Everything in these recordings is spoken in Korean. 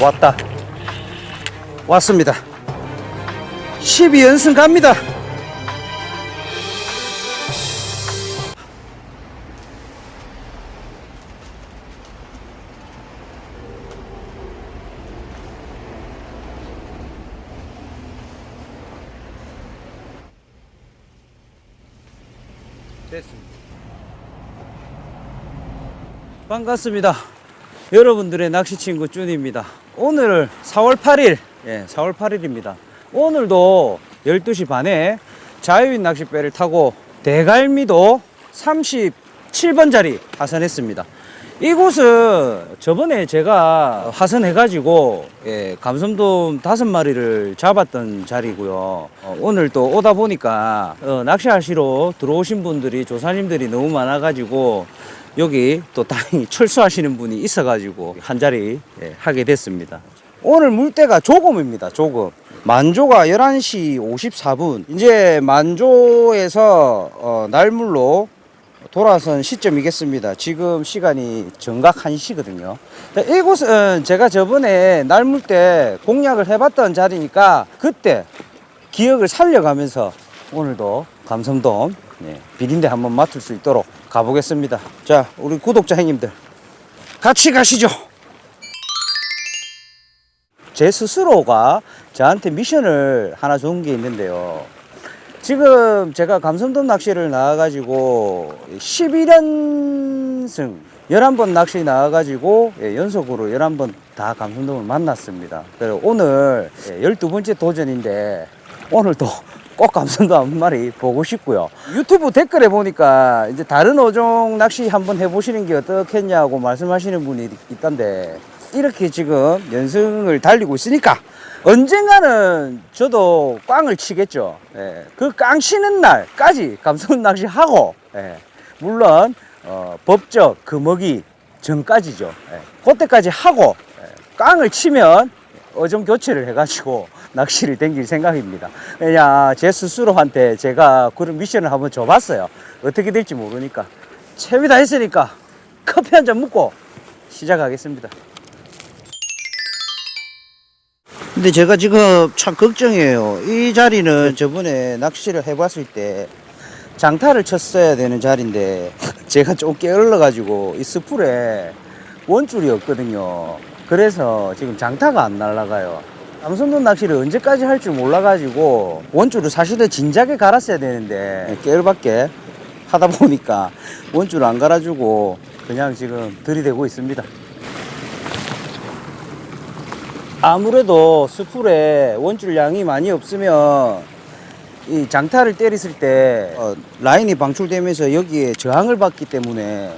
왔다. 왔습니다. 12연승 갑니다. 됐습니다. 반갑습니다. 여러분들의 낚시 친구 쭈니입니다. 오늘 4월 8일, 예, 4월 8일입니다. 오늘도 12시 반에 자유인 낚싯배를 타고 대갈미도 37번 자리 하선했습니다. 이곳은 저번에 제가 하선해가지고 예, 감성돔 다섯 마리를 잡았던 자리고요. 어, 오늘 또 오다 보니까 어, 낚시하시러 들어오신 분들이 조사님들이 너무 많아가지고 여기 또 다행히 철수하시는 분이 있어가지고 한 자리 예, 하게 됐습니다. 오늘 물때가 조금입니다. 조금. 만조가 11시 54분. 이제 만조에서 어, 날물로 돌아선 시점이겠습니다. 지금 시간이 정각 1시거든요. 이곳은 제가 저번에 날물 때 공략을 해봤던 자리니까 그때 기억을 살려가면서 오늘도 감성돔 네, 비린내 한번 맡을 수 있도록 가보겠습니다. 자, 우리 구독자 형님들 같이 가시죠. 제 스스로가 저한테 미션을 하나 준 게 있는데요. 지금 제가 감성돔 낚시를 나와가지고 11연승 11번 낚시 나와가지고 예, 연속으로 11번 다 감성돔을 만났습니다. 그래서 오늘 예, 12번째 도전인데 오늘도 꼭 감성돔 한 마리 보고 싶고요. 유튜브 댓글에 보니까 이제 다른 어종 낚시 한번 해보시는 게 어떻겠냐고 말씀하시는 분이 있던데 이렇게 지금 연승을 달리고 있으니까 언젠가는 저도 꽝을 치겠죠. 예, 그꽝 치는 날까지 감성 낚시 하고, 예, 물론 어, 법적 금어기 전까지죠. 예, 그때까지 하고 예, 꽝을 치면 어종 교체를 해가지고 낚시를 댕길 생각입니다. 왜냐 제 스스로한테 제가 그런 미션을 한번 줘봤어요. 어떻게 될지 모르니까 채비 다 했으니까 커피 한 잔 먹고 시작하겠습니다. 근데 제가 지금 참 걱정이에요. 이 자리는 저번에 낚시를 해봤을 때 장타를 쳤어야 되는 자리인데 제가 좀 게을러가지고 이 스풀에 원줄이 없거든요. 그래서 지금 장타가 안 날아가요. 남선도 낚시를 언제까지 할 줄 몰라가지고 원줄을 사실은 진작에 갈았어야 되는데 게을밖에 하다 보니까 원줄을 안 갈아주고 그냥 지금 들이대고 있습니다. 아무래도 스풀에 원줄 양이 많이 없으면 이 장타를 때렸을 때 어, 라인이 방출되면서 여기에 저항을 받기 때문에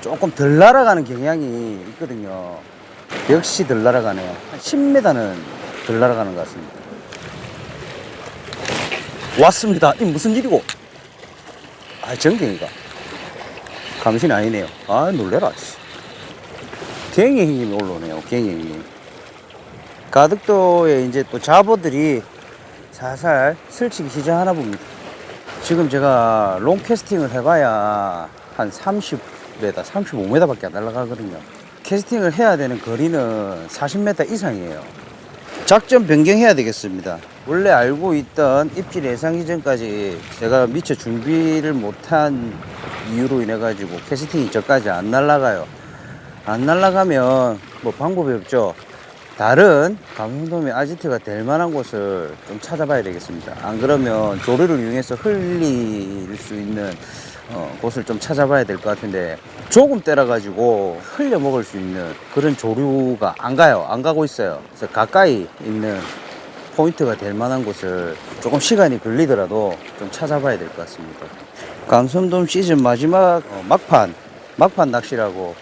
조금 덜 날아가는 경향이 있거든요. 역시 덜 날아가네요. 한 10m는 덜 날아가는 것 같습니다. 왔습니다. 이 무슨 일이고? 아, 전갱이가. 감신이 아니네요. 아, 놀래라. 씨. 갱이 형님이 올라오네요. 갱이 형님. 가덕도에 이제 또 잡어들이 살살 슬치기 시작하나 봅니다. 지금 제가 롱 캐스팅을 해봐야 한 30m, 35m 밖에 안 날아가거든요. 캐스팅을 해야 되는 거리는 40m 이상이에요. 작전 변경해야 되겠습니다. 원래 알고 있던 입질 예상 이전까지 제가 미처 준비를 못한 이유로 인해 가지고 캐스팅이 저까지 안 날아가요. 안 날아가면 뭐 방법이 없죠. 다른 감성돔의 아지트가 될 만한 곳을 좀 찾아봐야 되겠습니다. 안 그러면 조류를 이용해서 흘릴 수 있는 어, 곳을 좀 찾아봐야 될 것 같은데 조금 때려가지고 흘려 먹을 수 있는 그런 조류가 안 가요. 안 가고 있어요. 그래서 가까이 있는 포인트가 될 만한 곳을 조금 시간이 걸리더라도 좀 찾아봐야 될 것 같습니다. 감성돔 시즌 마지막 어, 막판 막판 낚시라고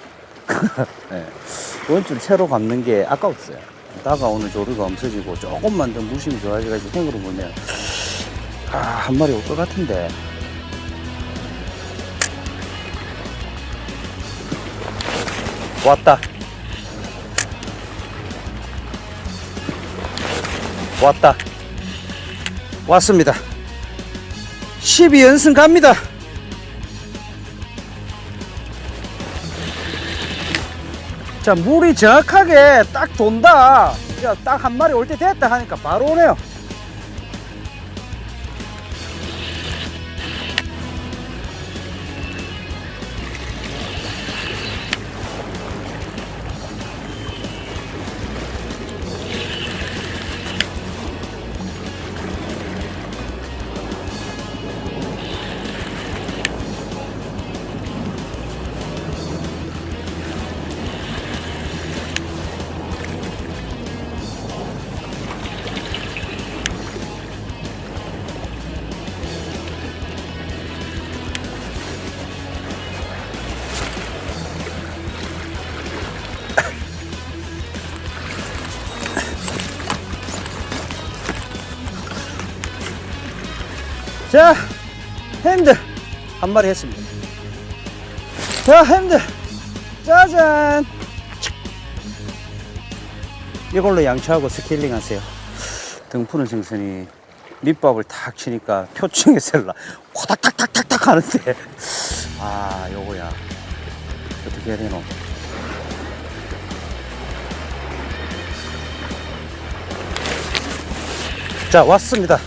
네. 원줄 채로 감는 게 아까웠어요. 다가오는 조류가 없어지고 조금만 더 무심히 좋아져가지고 생으로 보면 아, 한 마리 올 것 같은데. 왔다. 왔다. 왔습니다. 12연승 갑니다. 자, 물이 정확하게 딱 돈다. 야, 딱한 마리 올 때 됐다 하니까 바로 오네요. 자, 핸드. 한 마리 했습니다. 자, 핸드. 짜잔. 이걸로 양치하고 스케일링 하세요. 등 푸는 생선이 밑밥을 탁 치니까 표층에 셀라. 호닥닥닥닥닥 하는데. 아 요거야. 어떻게 해야 되노? 자 왔습니다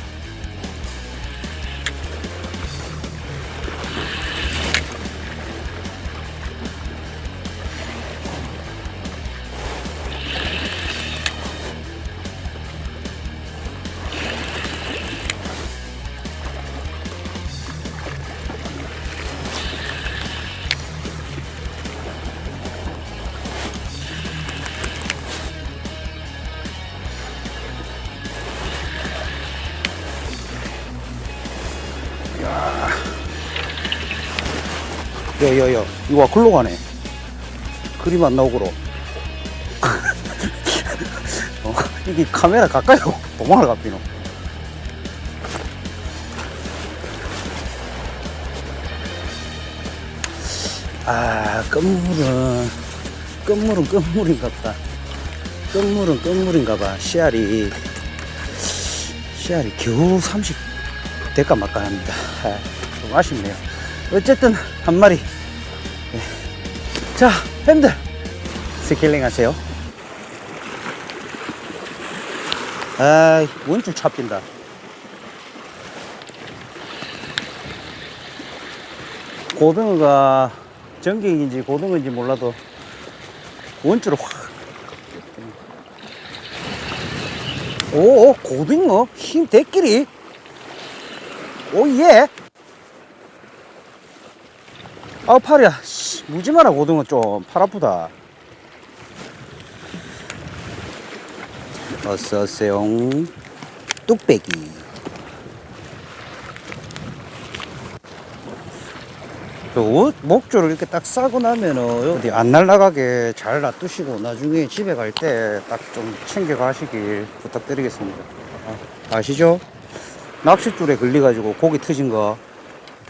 여여여 이거 와 글로 가네. 그림 안 나오고로 어, 이게 카메라 가까이 오고 도망을 가피노 아 끝물은 끝물은 끝물인갑다. 끝물은 끝물인가봐. 씨알이 씨알이 겨우 30 대가 말까 합니다. 아, 좀 아쉽네요. 어쨌든 한 마리 예. 자 팬들. 스킬링 하세요. 아 원줄 잡힌다. 고등어가 전갱인지 고등어인지 몰라도 원줄을 확. 오, 오 고등어? 힘 대끼리? 오 예. 아 팔이야 씨, 무지 마라 고등어 좀 팔 아프다. 어서오세요. 뚝배기. 그 옷, 목줄을 이렇게 딱 싸고 나면은 어디 안 날아가게 잘 놔두시고 나중에 집에 갈 때 딱 좀 챙겨 가시길 부탁드리겠습니다. 아, 아시죠? 낚싯줄에 걸려가지고 고기 터진 거.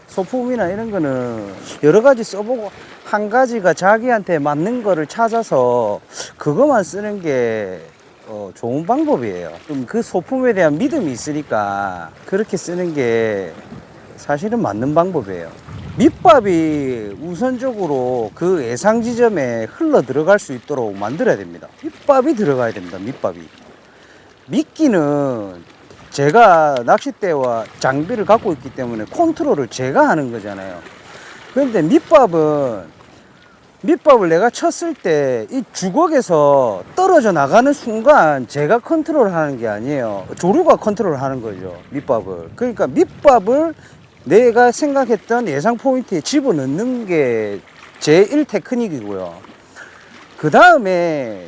소품이나 이런 거는 여러 가지 써보고 한 가지가 자기한테 맞는 거를 찾아서 그것만 쓰는 게 어, 좋은 방법이에요. 좀 그 소품에 대한 믿음이 있으니까 그렇게 쓰는 게 사실은 맞는 방법이에요. 밑밥이 우선적으로 그 예상 지점에 흘러 들어갈 수 있도록 만들어야 됩니다. 밑밥이 들어가야 됩니다. 밑밥이. 미끼는 제가 낚싯대와 장비를 갖고 있기 때문에 컨트롤을 제가 하는 거잖아요. 그런데 밑밥은 밑밥을 내가 쳤을 때 이 주걱에서 떨어져 나가는 순간 제가 컨트롤 하는 게 아니에요. 조류가 컨트롤 하는 거죠. 밑밥을. 그러니까 밑밥을 내가 생각했던 예상 포인트에 집어넣는 게 제1 테크닉이고요. 그 다음에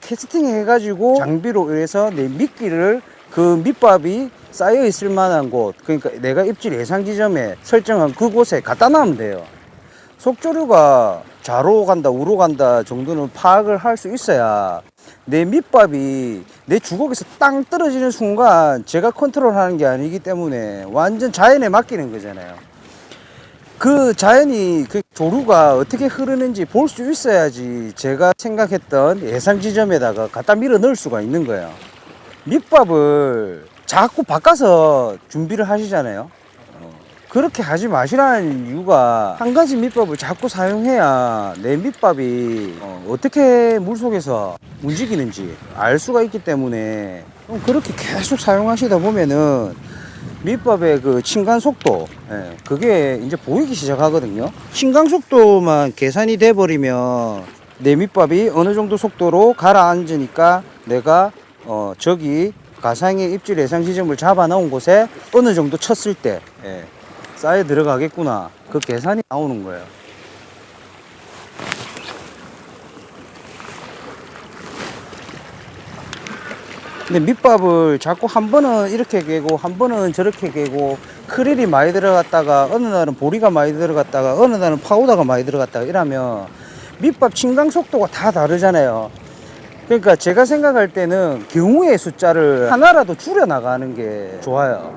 캐스팅 해가지고 장비로 의해서 내 미끼를 그 밑밥이 쌓여 있을 만한 곳, 그러니까 내가 입질 예상 지점에 설정한 그곳에 갖다 놔면 돼요. 속조류가 좌로 간다, 우로 간다 정도는 파악을 할 수 있어야 내 밑밥이 내 주걱에서 땅 떨어지는 순간 제가 컨트롤하는 게 아니기 때문에 완전 자연에 맡기는 거잖아요. 그 자연이 그 조류가 어떻게 흐르는지 볼 수 있어야지 제가 생각했던 예상 지점에다가 갖다 밀어 넣을 수가 있는 거예요. 밑밥을 자꾸 바꿔서 준비를 하시잖아요. 어, 그렇게 하지 마시라는 이유가 한 가지 밑밥을 자꾸 사용해야 내 밑밥이 어, 떻게 물속에서 움직이는지 알 수가 있기 때문에 좀 그렇게 계속 사용하시다 보면은 밑밥의 그 침간 속도 예, 그게 이제 보이기 시작하거든요. 침강 속도만 계산이 돼 버리면 내 밑밥이 어느 정도 속도로 가라앉으니까 내가 어 저기 가상의 입질 예상 지점을 잡아 놓은 곳에 어느 정도 쳤을 때 예, 쌓여 들어가겠구나 그 계산이 나오는 거예요 근데 밑밥을 자꾸 한 번은 이렇게 개고 한 번은 저렇게 개고 크릴이 많이 들어갔다가 어느 날은 보리가 많이 들어갔다가 어느 날은 파우더가 많이 들어갔다가 이러면 밑밥 침강 속도가 다 다르잖아요. 그러니까 제가 생각할 때는 경우의 숫자를 하나라도 줄여 나가는 게 좋아요.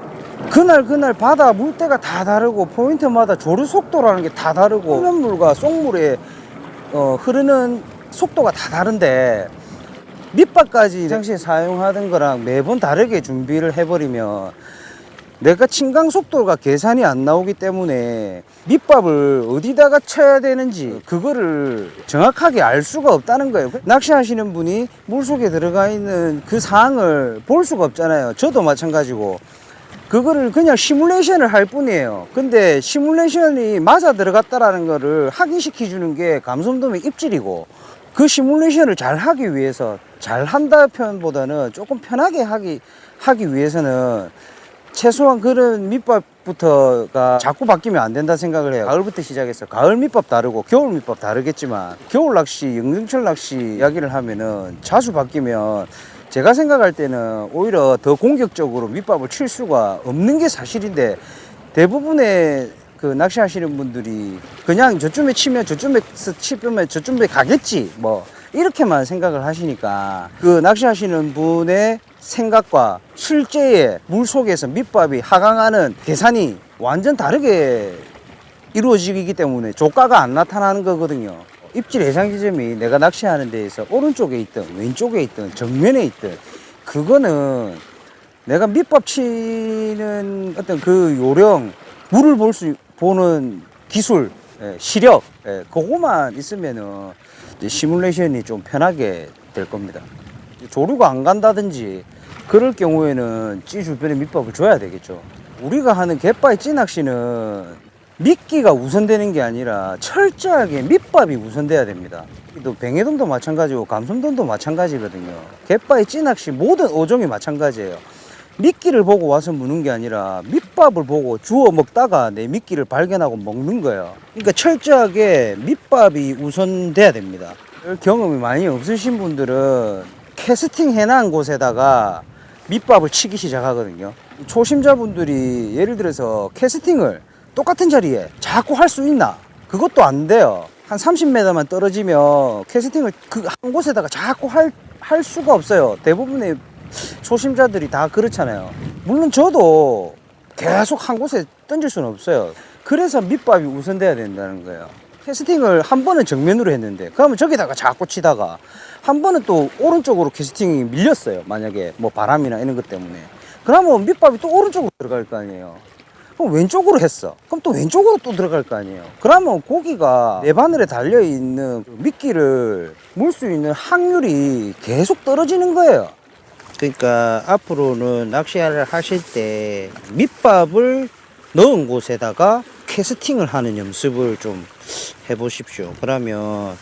그날 그날 바다 물때가 다 다르고 포인트마다 조류 속도라는 게 다 다르고 흡연물과 쏙물의 어, 흐르는 속도가 다 다른데 밑밥까지 당시에 사용하던 거랑 매번 다르게 준비를 해버리면 내가 침강 속도가 계산이 안 나오기 때문에 밑밥을 어디다가 쳐야 되는지 그거를 정확하게 알 수가 없다는 거예요. 낚시하시는 분이 물속에 들어가 있는 그 상황을 볼 수가 없잖아요. 저도 마찬가지고. 그거를 그냥 시뮬레이션을 할 뿐이에요. 근데 시뮬레이션이 맞아 들어갔다라는 거를 확인시켜 주는 게 감성돔의 입질이고 그 시뮬레이션을 잘 하기 위해서 잘 한다 편보다는 조금 편하게 하기 하기 위해서는 최소한 그런 밑밥부터가 자꾸 바뀌면 안 된다 생각을 해요. 가을부터 시작해서 가을 밑밥 다르고 겨울 밑밥 다르겠지만 겨울 낚시, 영등철 낚시 이야기를 하면은 자주 바뀌면 제가 생각할 때는 오히려 더 공격적으로 밑밥을 칠 수가 없는 게 사실인데 대부분의 그 낚시하시는 분들이 그냥 저쯤에 치면 저쯤에서 치면 저쯤에 가겠지 뭐 이렇게만 생각을 하시니까 그 낚시하시는 분의 생각과 실제의 물 속에서 밑밥이 하강하는 계산이 완전 다르게 이루어지기 때문에 조가가 안 나타나는 거거든요. 입질 예상 지점이 내가 낚시하는 데에서 오른쪽에 있든 왼쪽에 있든 정면에 있든 그거는 내가 밑밥 치는 어떤 그 요령 물을 볼 수 보는 기술 예, 시력 예, 그거만 있으면은 시뮬레이션이 좀 편하게 될 겁니다. 조류가 안 간다든지 그럴 경우에는 찌 주변에 밑밥을 줘야 되겠죠. 우리가 하는 갯바위 찌 낚시는 미끼가 우선되는 게 아니라 철저하게 밑밥이 우선돼야 됩니다. 또 뱅에돔도 마찬가지고 감성돔도 마찬가지거든요. 갯바위 찌 낚시 모든 어종이 마찬가지예요. 미끼를 보고 와서 무는 게 아니라 밑밥을 보고 주워 먹다가 내 미끼를 발견하고 먹는 거예요. 그러니까 철저하게 밑밥이 우선돼야 됩니다. 경험이 많이 없으신 분들은 캐스팅 해놓은 곳에다가 밑밥을 치기 시작하거든요. 초심자분들이 예를 들어서 캐스팅을 똑같은 자리에 자꾸 할 수 있나? 그것도 안 돼요. 한 30m만 떨어지면 캐스팅을 그 한 곳에다가 자꾸 할, 할 수가 없어요. 대부분의 초심자들이 다 그렇잖아요. 물론 저도 계속 한 곳에 던질 수는 없어요. 그래서 밑밥이 우선돼야 된다는 거예요. 캐스팅을 한 번은 정면으로 했는데, 그러면 저기다가 자꾸 치다가, 한 번은 또 오른쪽으로 캐스팅이 밀렸어요. 만약에 뭐 바람이나 이런 것 때문에. 그러면 밑밥이 또 오른쪽으로 들어갈 거 아니에요. 그럼 왼쪽으로 했어. 그럼 또 왼쪽으로 또 들어갈 거 아니에요. 그러면 고기가 내 바늘에 달려 있는 그 미끼를 물 수 있는 확률이 계속 떨어지는 거예요. 그러니까 앞으로는 낚시를 하실 때 밑밥을 넣은 곳에다가 캐스팅을 하는 연습을 좀 해보십시오. 그러면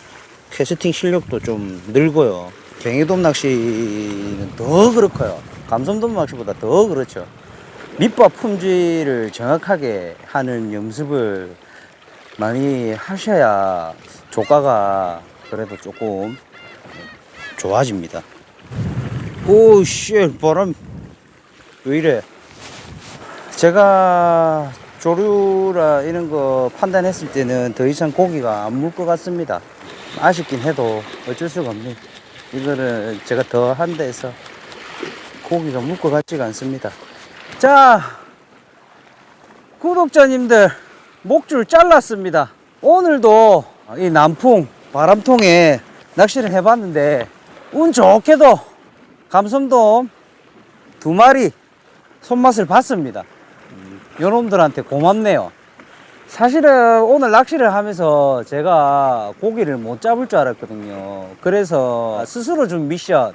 캐스팅 실력도 좀 늘고요. 뱅에돔 낚시는 더 그렇고요. 감성돔 낚시보다 더 그렇죠. 밑밥 품질을 정확하게 하는 연습을 많이 하셔야 조가가 그래도 조금 좋아집니다. 오, 씨, 바람 왜 이래? 제가 조류라 이런 거 판단했을 때는 더 이상 고기가 안 물 것 같습니다. 아쉽긴 해도 어쩔 수가 없네. 이거는 제가 더 한다 해서 고기가 물 것 같지가 않습니다. 자, 구독자님들, 목줄 잘랐습니다. 오늘도 이 남풍 바람통에 낚시를 해봤는데, 운 좋게도 감성돔 두 마리 손맛을 봤습니다. 음, 요놈들한테 고맙네요. 사실은 오늘 낚시를 하면서 제가 고기를 못 잡을 줄 알았거든요. 그래서 스스로 준 미션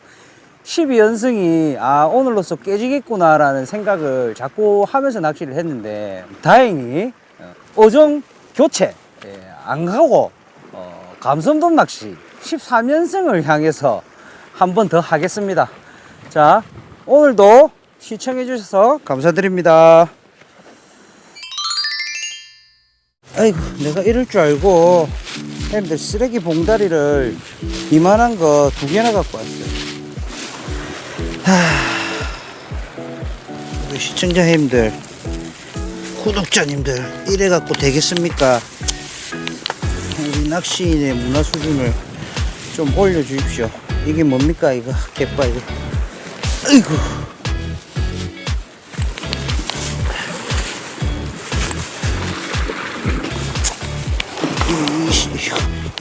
12연승이 아 오늘로써 깨지겠구나 라는 생각을 자꾸 하면서 낚시를 했는데 다행히 어, 어종 교체 예, 안 가고 어, 감성돔 낚시 13연승을 향해서 한 번 더 하겠습니다. 자 오늘도 시청해 주셔서 감사드립니다. 아이고 내가 이럴 줄 알고 형님들 쓰레기 봉다리를 이만한 거 두 개나 갖고 왔어요. 하... 우리 시청자 형님들 구독자님들 이래 갖고 되겠습니까? 우리 낚시인의 문화 수준을 좀 올려주십시오. 이게 뭡니까 이거? 개빠 이거 아이고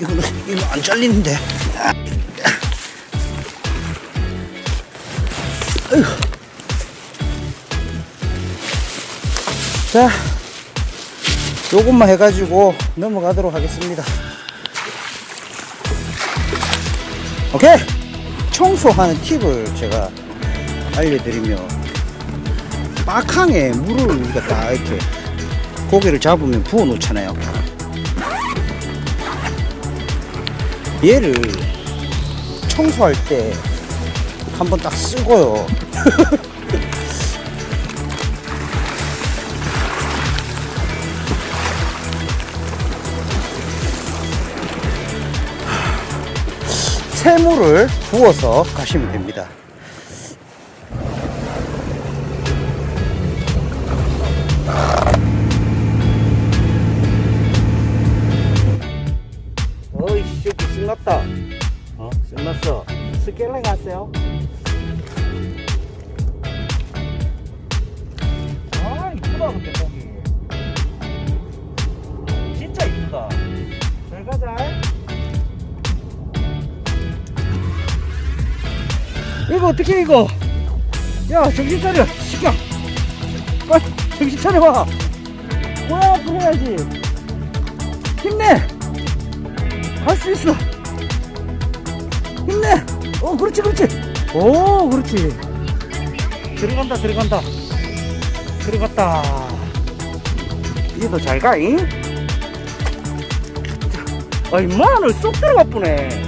이거, 이거, 안 잘리는데. 아이고. 자, 요것만 해가지고 넘어가도록 하겠습니다. 오케이! 청소하는 팁을 제가 알려드리면, 박항에 물을 우리가 딱 이렇게 고기를 잡으면 부어 놓잖아요. 얘를 청소할 때 한번 딱 쓰고요. 새물을 부어서 가시면 됩니다. 승났어 스켈레 갔어요. 아 이쁘다 근데 거기. 진짜 이쁘다. 잘 가자. 이거 어떻게 이거? 야 정신 차려 시켜 빨리 정신 차려봐. 뭐야 앞으로 해야지. 힘내. 할 수 있어. 힘내. 어, 그렇지, 그렇지. 오, 그렇지. 들어간다, 들어간다. 들어갔다. 얘도 잘 가잉? 아, 임마, 너쏙 들어가 뿌네.